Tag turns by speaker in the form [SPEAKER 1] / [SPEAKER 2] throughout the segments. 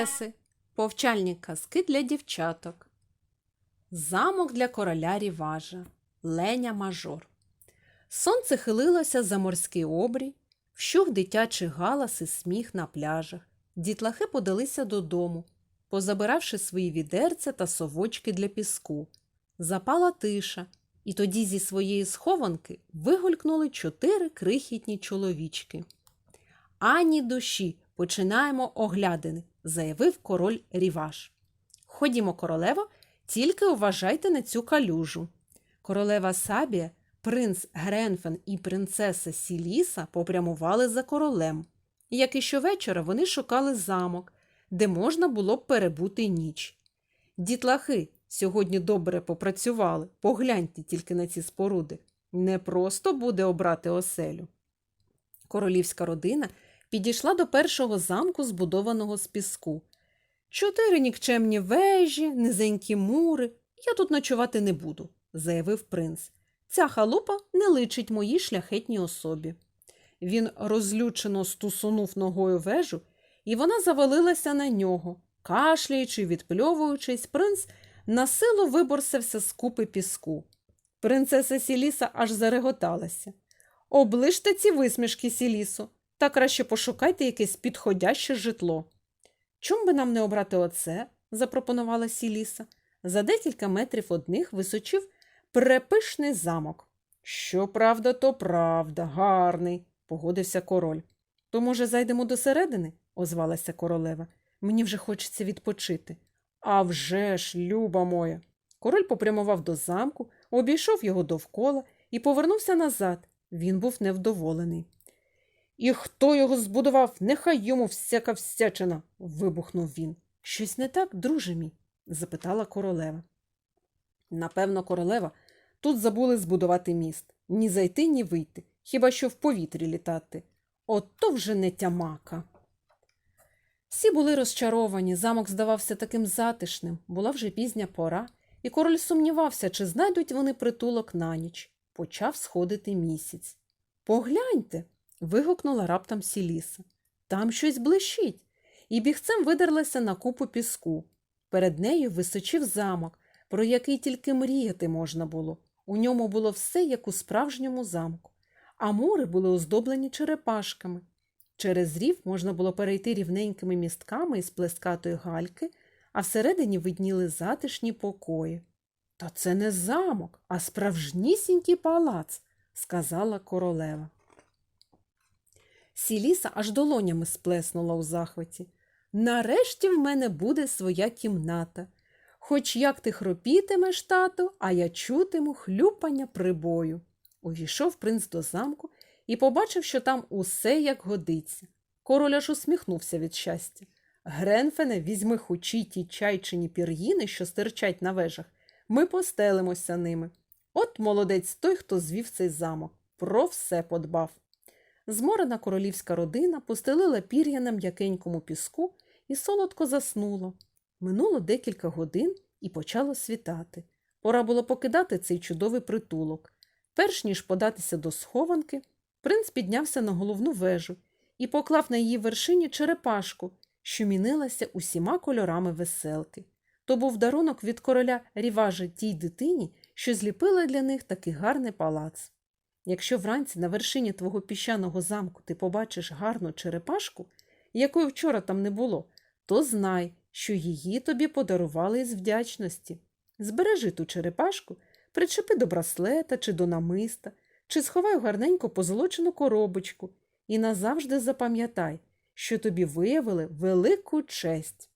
[SPEAKER 1] принцеси. Повчальні казки для дівчаток. Замок для короля Ріважа. Леня Мажор. Сонце хилилося за морський обрій, вщух дитячий галас і сміх на пляжах. Дітлахи подалися додому, позабиравши свої відерця та совочки для піску. Запала тиша, і тоді зі своєї схованки вигулькнули чотири крихітні чоловічки. Ані душі, починаємо оглядини, заявив король Ріваш. Ходімо, королево, тільки уважайте на цю калюжу. Королева Сабія, принц Гренфен і принцеса Сіліса попрямували за королем. Як і щовечора вони шукали замок, де можна було б перебути ніч. Дітлахи сьогодні добре попрацювали, погляньте тільки на ці споруди. Не просто буде обрати оселю. Королівська родина підійшла до першого замку, збудованого з піску. Чотири нікчемні вежі, низенькі мури. Я тут ночувати не буду, заявив принц. Ця халупа не личить моїй шляхетній особі. Він розлючено стусунув ногою вежу, і вона завалилася на нього. Кашляючи, відпльовуючись, принц насилу виборсився з купи піску. Принцеса Сіліса аж зареготалася. Оближте ці висмішки, Сілісо, та краще пошукайте якесь підходяще житло. Чом би нам не обрати оце? запропонувала Сіліса. За декілька метрів одних височив препишний замок. Що правда, то правда, гарний, погодився король. То, може, зайдемо до середини? озвалася королева. Мені вже хочеться відпочити. «А вже ж, люба моя. Король попрямував до замку, обійшов його довкола і повернувся назад. Він був невдоволений. І хто його збудував, нехай йому всяка всячина. вибухнув він. Щось не так, друже мій? запитала королева. Напевно, королева тут забули збудувати міст. Ні зайти, ні вийти, хіба що в повітрі літати. Ото вже не тямака. Всі були розчаровані, замок здавався таким затишним, була вже пізня пора, і король сумнівався, чи знайдуть вони притулок на ніч. Почав сходити місяць. Погляньте. Вигукнула раптом Сіліса. Там щось блищить, і бігцем видерлася на купу піску. Перед нею височив замок, про який тільки мріяти можна було. У ньому було все, як у справжньому замку, а мури були оздоблені черепашками. Через рів можна було перейти рівненькими містками із плескатої гальки, а всередині видніли затишні покої. Та це не замок, а справжнісінький палац, сказала королева. Сіліса аж долонями сплеснула у захваті. Нарешті в мене буде своя кімната. Хоч як ти хропітимеш, тату, а я чутиму хлюпання прибою. Увійшов принц до замку і побачив, що там усе як годиться. Король аж усміхнувся від щастя. Гренфене, візьми хучі ті чайчині пір'їни, що стирчать на вежах. Ми постелимося ними. От молодець той, хто звів цей замок, про все подбав. Зморена королівська родина постелила пір'я на м'якенькому піску і солодко заснула. Минуло декілька годин і почало світати. Пора було покидати цей чудовий притулок. Перш ніж податися до схованки, принц піднявся на головну вежу і поклав на її вершині черепашку, що мінилася усіма кольорами веселки. То був дарунок від короля ріважа тій дитині, що зліпила для них такий гарний палац. Якщо вранці на вершині твого піщаного замку ти побачиш гарну черепашку, якої вчора там не було, то знай, що її тобі подарували із вдячності. Збережи ту черепашку, причепи до браслета чи до намиста, чи сховай у гарненько позолочену коробочку і назавжди запам'ятай, що тобі виявили велику честь.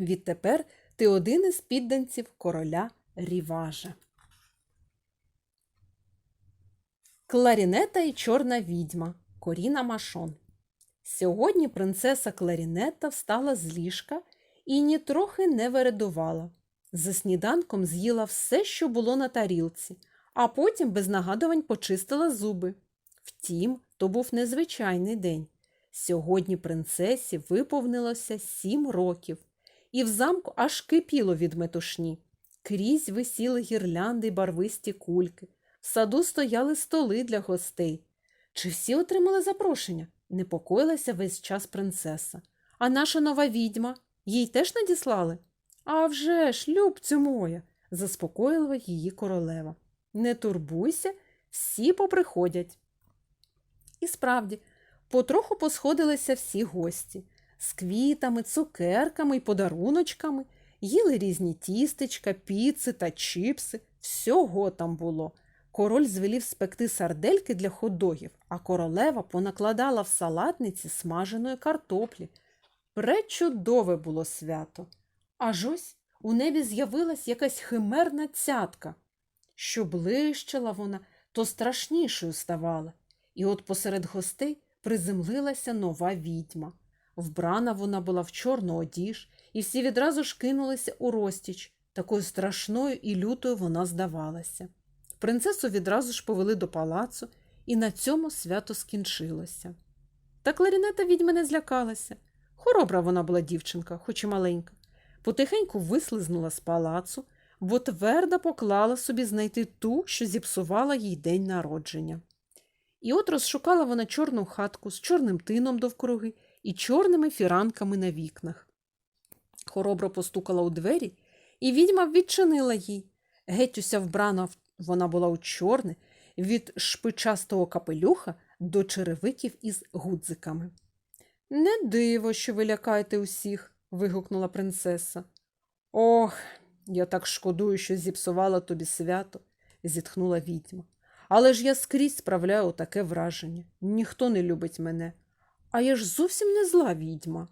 [SPEAKER 1] Відтепер ти один із підданців короля Ріважа. Кларінета і чорна відьма Коріна Машон. Сьогодні принцеса Кларінета встала з ліжка і нітрохи не вередувала. За сніданком з'їла все, що було на тарілці, а потім без нагадувань почистила зуби. Втім, то був незвичайний день. Сьогодні принцесі виповнилося сім років, і в замку аж кипіло від метушні. Крізь висіли гірлянди й барвисті кульки, в саду стояли столи для гостей. Чи всі отримали запрошення? непокоїлася весь час принцеса. А наша нова відьма їй теж надіслали? «А вже ж, любцю моя, заспокоїла її королева. Не турбуйся, всі поприходять. І справді, потроху посходилися всі гості з квітами, цукерками й подаруночками, їли різні тістечка, піци та чіпси. Всього там було. Король звелів спекти сардельки для ходогів, а королева понакладала в салатниці смаженої картоплі. Пречудове було свято. Аж ось у небі з'явилась якась химерна цятка. Що блищила вона, то страшнішою ставала. І от посеред гостей приземлилася нова відьма. Вбрана вона була в чорну одіж, і всі відразу ж кинулися у розтіч. Такою страшною і лютою вона здавалася. Принцесу відразу ж повели до палацу, і на цьому свято скінчилося. Та кларінета відьми не злякалася. Хоробра вона була дівчинка, хоч і маленька. Потихеньку вислизнула з палацу, бо твердо поклала собі знайти ту, що зіпсувала їй день народження. І от розшукала вона чорну хатку з чорним тином довкруги і чорними фіранками на вікнах. Хоробро постукала у двері, і відьма відчинила їй. Геть уся вбрана вона була у чорне, від шпичастого капелюха до черевиків із гудзиками. Не диво, що ви лякаєте усіх, вигукнула принцеса. Ох, я так шкодую, що зіпсувала тобі свято, зітхнула відьма. Але ж я скрізь справляю таке враження. Ніхто не любить мене, а я ж зовсім не зла відьма.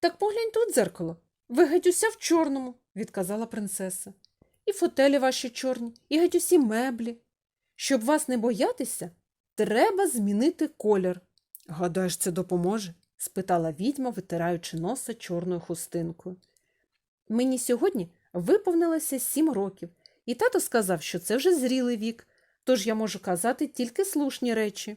[SPEAKER 1] Так поглянь тут, дзеркало. Ви уся в чорному, відказала принцеса. І фотелі ваші чорні, і геть усі меблі. Щоб вас не боятися, треба змінити колір. Гадаєш, це допоможе? спитала відьма, витираючи носа чорною хустинкою. Мені сьогодні виповнилося сім років, і тато сказав, що це вже зрілий вік, тож я можу казати тільки слушні речі.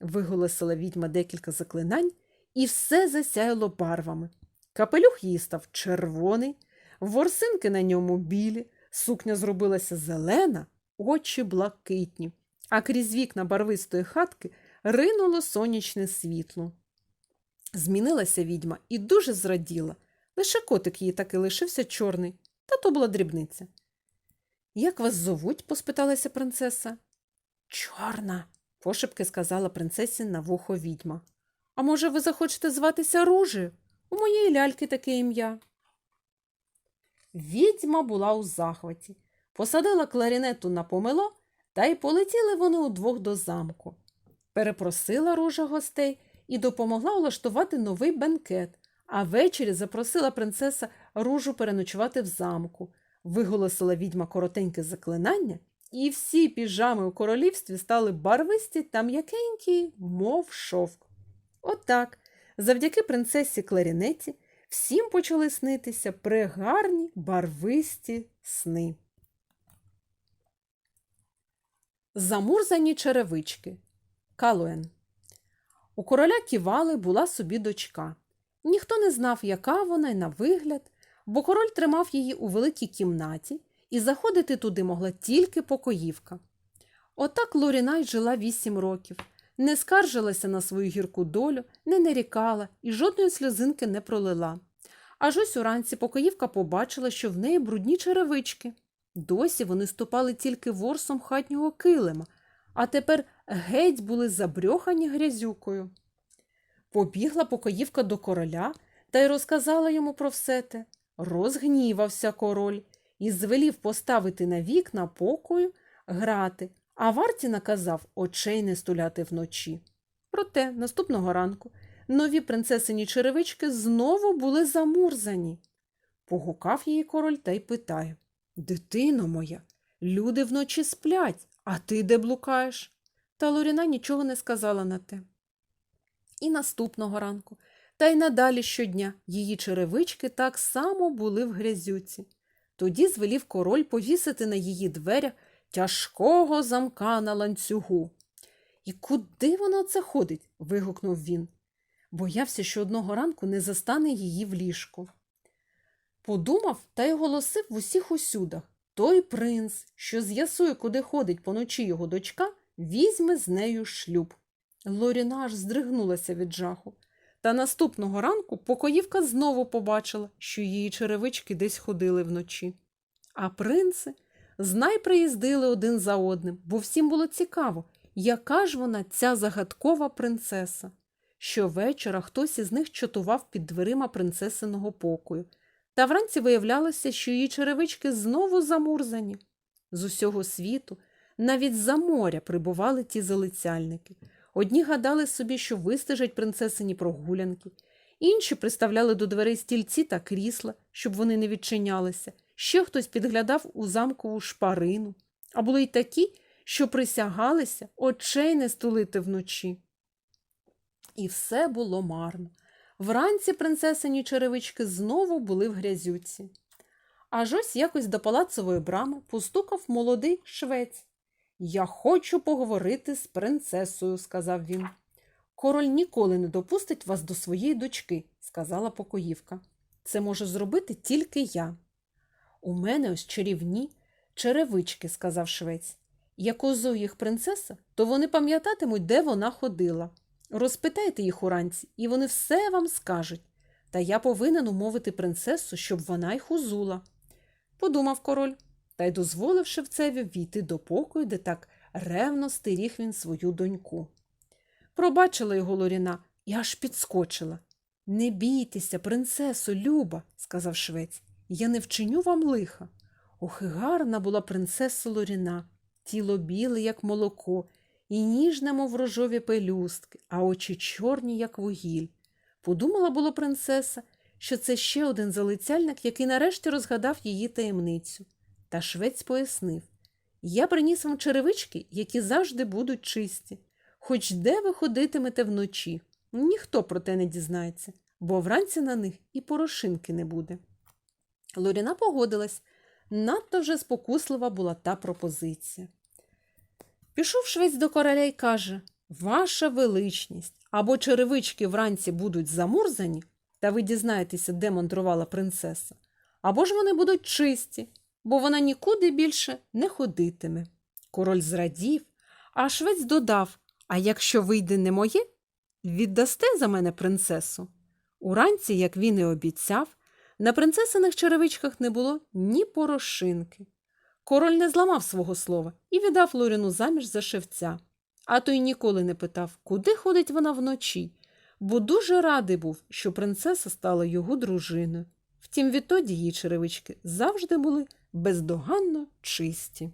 [SPEAKER 1] Виголосила відьма декілька заклинань, і все засяяло барвами. Капелюх її став червоний, ворсинки на ньому білі, сукня зробилася зелена, очі блакитні, а крізь вікна барвистої хатки ринуло сонячне світло. Змінилася відьма і дуже зраділа. Лише котик її таки лишився чорний, та то була дрібниця. Як вас зовуть? поспиталася принцеса. Чорна, пошепки сказала принцесі на вухо відьма. А може, ви захочете зватися Ружею? У моєї ляльки таке ім'я. Відьма була у захваті, посадила кларінету на помило, та й полетіли вони удвох до замку. Перепросила ружа гостей і допомогла улаштувати новий бенкет, а ввечері запросила принцеса ружу переночувати в замку, виголосила відьма коротеньке заклинання, і всі піжами у королівстві стали барвисті та м'якенькі, мов шовк. Отак, завдяки принцесі Кларінеті, всім почали снитися пригарні барвисті сни. Замурзані черевички. Калуен. У короля ківали була собі дочка. Ніхто не знав, яка вона й на вигляд, бо король тримав її у великій кімнаті, і заходити туди могла тільки покоївка. Отак Лорінай жила вісім років, не скаржилася на свою гірку долю, не нарікала і жодної сльозинки не пролила. Аж ось уранці покоївка побачила, що в неї брудні черевички. Досі вони ступали тільки ворсом хатнього килима, а тепер геть були забрьохані грязюкою. Побігла покоївка до короля та й розказала йому про все те. Розгнівався король і звелів поставити на вікна покою грати, а варті наказав очей не стуляти вночі. Проте наступного ранку нові принцесині черевички знову були замурзані. Погукав її король та й питає Дитино моя, люди вночі сплять, а ти де блукаєш? Та Лоріна нічого не сказала на те. І наступного ранку, та й надалі щодня її черевички так само були в грязюці. Тоді звелів король повісити на її дверях тяжкого замка на ланцюгу. І куди вона це ходить? вигукнув він. Боявся, що одного ранку не застане її в ліжку. Подумав та й оголосив в усіх усюдах той принц, що з'ясує, куди ходить поночі його дочка, візьме з нею шлюб. Лоріна аж здригнулася від жаху. Та наступного ранку покоївка знову побачила, що її черевички десь ходили вночі. А принци знай приїздили один за одним, бо всім було цікаво, яка ж вона ця загадкова принцеса. Щовечора хтось із них чатував під дверима принцесиного покою, та вранці виявлялося, що її черевички знову замурзані. З усього світу, навіть за моря прибували ті залицяльники. Одні гадали собі, що вистежать принцесині прогулянки, інші приставляли до дверей стільці та крісла, щоб вони не відчинялися. Ще хтось підглядав у замкову шпарину, а були й такі, що присягалися очей не стулити вночі. І все було марно. Вранці принцесині черевички знову були в грязюці. Аж ось якось до палацової брами постукав молодий швець. Я хочу поговорити з принцесою, сказав він. Король ніколи не допустить вас до своєї дочки, сказала покоївка. Це можу зробити тільки я. У мене ось чарівні черевички, сказав швець. Як озу їх принцеса, то вони пам'ятатимуть, де вона ходила. Розпитайте їх уранці, і вони все вам скажуть. Та я повинен умовити принцесу, щоб вона їх узула. Подумав король, та й дозволив шевцеві війти до покою, де так ревно стеріг він свою доньку. Пробачила його Лоріна і аж підскочила. Не бійтеся, принцесо, Люба, сказав швець, я не вчиню вам лиха. Ох, і гарна була принцеса Лоріна, тіло біле, як молоко, і ніжне, мов рожові пелюстки, а очі чорні, як вугіль. Подумала було принцеса, що це ще один залицяльник, який нарешті розгадав її таємницю. Та швець пояснив Я приніс вам черевички, які завжди будуть чисті. Хоч де ви ходитимете вночі, ніхто про те не дізнається, бо вранці на них і порошинки не буде. Лоріна погодилась, надто вже спокуслива була та пропозиція. Пішов швець до короля й каже Ваша величність, або черевички вранці будуть замурзані, та ви дізнаєтеся, де мандрувала принцеса, або ж вони будуть чисті, бо вона нікуди більше не ходитиме. Король зрадів, а швець додав А якщо вийде не моє, віддасте за мене принцесу. Уранці, як він і обіцяв, на принцесиних черевичках не було ні порошинки. Король не зламав свого слова і віддав Лоріну заміж за шевця. А той ніколи не питав, куди ходить вона вночі, бо дуже радий був, що принцеса стала його дружиною. Втім, відтоді її черевички завжди були бездоганно чисті.